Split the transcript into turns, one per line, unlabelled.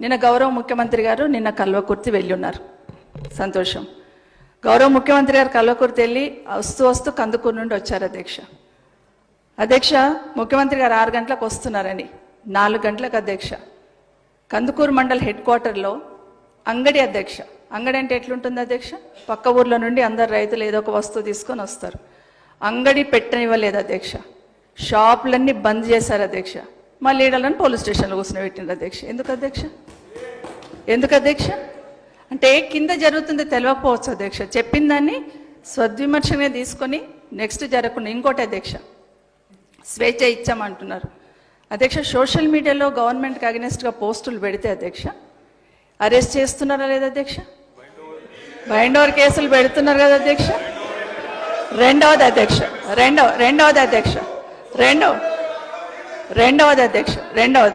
నిన్న గౌరవ ముఖ్యమంత్రి గారు నిన్న కల్వకుర్తి వెళ్ళి ఉన్నారు సంతోషం. గౌరవ ముఖ్యమంత్రి గారు కల్వకుర్తి వెళ్ళి వస్తూ వస్తూ కందుకూరు నుండి వచ్చారు అధ్యక్ష. అధ్యక్ష ముఖ్యమంత్రి గారు ఆరు గంటలకు వస్తున్నారని. నాలుగు గంటలకు అధ్యక్ష. కందుకూరు మండల్ హెడ్ క్వార్టర్లో అంగడి అధ్యక్ష. అంగడి అంటే ఎట్లుంటుంది అధ్యక్ష? పక్క ఊర్లో నుండి అందరు రైతులు ఏదో ఒక వస్తువు తీసుకొని వస్తారు. అంగడి పెట్టనివ్వలేదు అధ్యక్ష. షాపులన్నీ బంద్ చేశారు అధ్యక్ష. మా లీడర్లను పోలీస్ స్టేషన్లో కూర్చొని పెట్టిండ్రు అధ్యక్ష. ఎందుకు అధ్యక్ష? ఎందుకు అధ్యక్ష? అంటే కింద జరుగుతుంది తెలియకపోవచ్చు అధ్యక్ష. చెప్పిన దాన్ని స్వద్విమర్శనే తీసుకొని నెక్స్ట్ జరగకుండా ఇంకోటి అధ్యక్ష. స్వేచ్ఛ ఇచ్చామంటున్నారు. అధ్యక్ష సోషల్ మీడియాలో గవర్నమెంట్కి అగెనెస్ట్గా పోస్టులు పెడితే అధ్యక్ష అరెస్ట్ చేస్తున్నారా లేదా అధ్యక్ష? బైండ్ ఓవర్ కేసులు పెడుతున్నారు కదా అధ్యక్ష? రెండవది అధ్యక్ష రెండవ రెండవది అధ్యక్ష రెండవ. రెండవది అధ్యక్ష రెండవది.